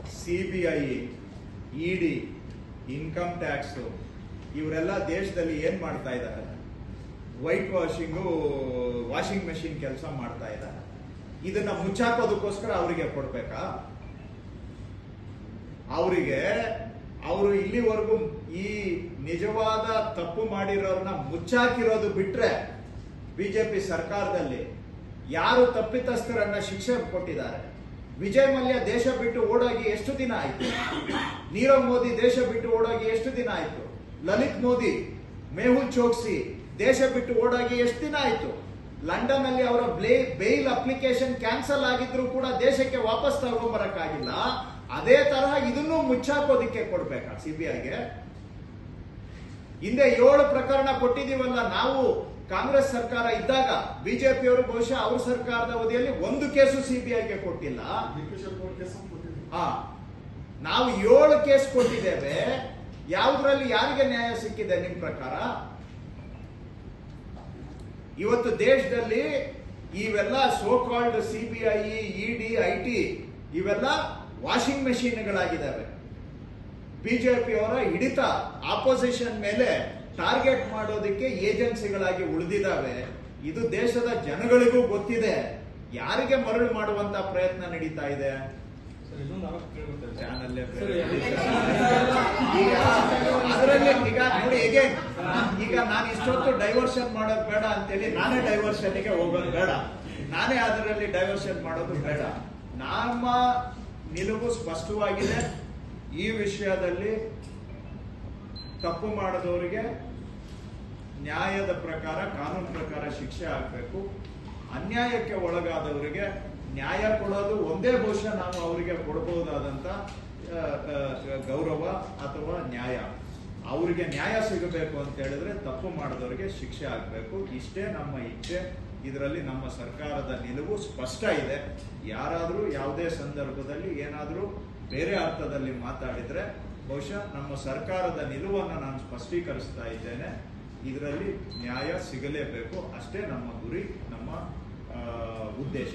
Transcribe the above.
C B ED income tax ಇವರೆಲ್ಲ ದೇಶದಲ್ಲಿ ಏನ್ ಮಾಡ್ತಾ ಇದ್ದಾರೆ? ವೈಟ್ ವಾಷಿಂಗು ವಾಷಿಂಗ್ ಮೆಷಿನ್ ಕೆಲಸ ಮಾಡ್ತಾ ಇದ್ದಾರೆ. ಇದನ್ನ ಮುಚ್ಚಾಕೋದಕ್ಕೋಸ್ಕರ ಅವರಿಗೆ ಕೊಡ್ಬೇಕಾ? ಅವರಿಗೆ, ಅವರು ಇಲ್ಲಿವರೆಗೂ ಈ ನಿಜವಾದ ತಪ್ಪು ಮಾಡಿರೋರ್ನ ಮುಚ್ಚಾಕಿರೋದು ಬಿಟ್ರೆ ಬಿಜೆಪಿ ಸರ್ಕಾರದಲ್ಲಿ ಯಾರು ತಪ್ಪಿತಸ್ಥರನ್ನ ಶಿಕ್ಷೆ ಕೊಟ್ಟಿದ್ದಾರೆ? ವಿಜಯ್ ಮಲ್ಯ ದೇಶ ಬಿಟ್ಟು ಓಡೋಗಿ ಎಷ್ಟು ದಿನ ಆಯ್ತು? ನೀರವ್ ಮೋದಿ ದೇಶ ಬಿಟ್ಟು ಓಡೋಗಿ ಎಷ್ಟು ದಿನ ಆಯ್ತು? ಲಲಿತ್ ಮೋದಿ, ಮೇಹುಲ್ ಚೋಕ್ಸಿ ದೇಶ ಬಿಟ್ಟು ಓಡೋಗಿ ಎಷ್ಟು ದಿನ ಆಯ್ತು? ಲಂಡನ್ ಅಲ್ಲಿ ಅವರ ಬೇಲ್ ಅಪ್ಲಿಕೇಶನ್ ಕ್ಯಾನ್ಸಲ್ ಆಗಿದ್ರು ಕೂಡ ದೇಶಕ್ಕೆ ವಾಪಸ್ ತಗೊಂಡ್ಬರಕ್ಕಾಗಿಲ್ಲ ಅದೇ ತರಹ ಇದನ್ನು ಮುಚ್ಚಾಕೋದಿಕ್ಕೆ ಕೊಡ್ಬೇಕಾ ಸಿಬಿಐಗೆ ಹಿಂದೆ ಏಳು ಪ್ರಕರಣ ಕೊಟ್ಟಿದ್ದೀವಲ್ಲ ನಾವು ಕಾಂಗ್ರೆಸ್ ಸರ್ಕಾರ ಇದ್ದಾಗ ಬಿಜೆಪಿಯವರು ಬಹುಶಃ ಅವ್ರ ಸರ್ಕಾರದ ಅವಧಿಯಲ್ಲಿ ಒಂದು ಕೇಸು ಸಿಬಿಐಗೆ ಕೊಟ್ಟಿಲ್ಲ. ನಾವು ಏಳು ಕೇಸ್ ಕೊಟ್ಟಿದ್ದೇವೆ. ಯಾವುದ್ರಲ್ಲಿ ಯಾರಿಗೆ ನ್ಯಾಯ ಸಿಕ್ಕಿದೆ ನಿಮ್ ಪ್ರಕಾರ? ಇವತ್ತು ದೇಶದಲ್ಲಿ ಇವೆಲ್ಲ so called CBI ED I T ಇವೆಲ್ಲ ವಾಷಿಂಗ್ ಮೆಷಿನ್ಗಳಾಗಿದ್ದಾವೆ ಬಿಜೆಪಿಯವರ ಹಿಡಿತ ಆಪೋಸಿಷನ್ ಮೇಲೆ ಟಾರ್ಗೆಟ್ ಮಾಡೋದಕ್ಕೆ ಏಜೆನ್ಸಿಗಳಾಗಿ ಉಳಿದಿದ್ದಾವೆ. ಇದು ದೇಶದ ಜನಗಳಿಗೂ ಗೊತ್ತಿದೆ. ಯಾರಿಗೆ ಮರಳು ಮಾಡುವಂತ ಪ್ರಯತ್ನ ನಡೀತಾ ಇದೆ? ಅದರಲ್ಲಿ ಈಗ ನೋಡಿ ಹೇಗೆ? ಈಗ ನಾನು ಇಷ್ಟೊತ್ತು ಡೈವರ್ಷನ್ ಮಾಡೋದು ಬೇಡ ಅಂತೇಳಿ ನಾನೇ ಡೈವರ್ಷನ್ಗೆ ಹೋಗೋದು ಬೇಡ. ನಾನೇ ಅದರಲ್ಲಿ ಡೈವರ್ಷನ್ ಮಾಡೋದು ಬೇಡ. ನಮ್ಮ ನಿಲುವು ಸ್ಪಷ್ಟವಾಗಿದೆ. ಈ ವಿಷಯದಲ್ಲಿ ತಪ್ಪು ಮಾಡಿದವರಿಗೆ ನ್ಯಾಯದ ಪ್ರಕಾರ ಕಾನೂನು ಪ್ರಕಾರ ಶಿಕ್ಷೆ ಆಗಬೇಕು. ಅನ್ಯಾಯಕ್ಕೆ ಒಳಗಾದವರಿಗೆ ನ್ಯಾಯ ಕೊಡೋದು ಒಂದೇ ಬಹುಶಃ ನಾವು ಅವರಿಗೆ ಆ, ಗೌರವ ಅಥವಾ ನ್ಯಾಯ. ಅವರಿಗೆ ನ್ಯಾಯ ಸಿಗಬೇಕು ಅಂತ ಹೇಳಿದ್ರೆ ತಪ್ಪು ಮಾಡಿದವರಿಗೆ ಶಿಕ್ಷೆ ಆಗಬೇಕು. ಇಷ್ಟೇ ನಮ್ಮ ಇಚ್ಛೆ. ಇದರಲ್ಲಿ ನಮ್ಮ ಸರ್ಕಾರದ ನಿಲುವು ಸ್ಪಷ್ಟ ಇದೆ. ಯಾರಾದರೂ ಯಾವುದೇ ಸಂದರ್ಭದಲ್ಲಿ ಏನಾದರೂ ಬೇರೆ ಅರ್ಥದಲ್ಲಿ ಮಾತಾಡಿದರೆ ಬಹುಶಃ ನಮ್ಮ ಸರ್ಕಾರದ ನಿಲುವನ್ನು ನಾನು ಸ್ಪಷ್ಟೀಕರಿಸ್ತಾ ಇದ್ದೇನೆ. ಇದರಲ್ಲಿ ನ್ಯಾಯ ಸಿಗಲೇಬೇಕು. ಅಷ್ಟೇ ನಮ್ಮ ಗುರಿ, ನಮ್ಮ ಉದ್ದೇಶ.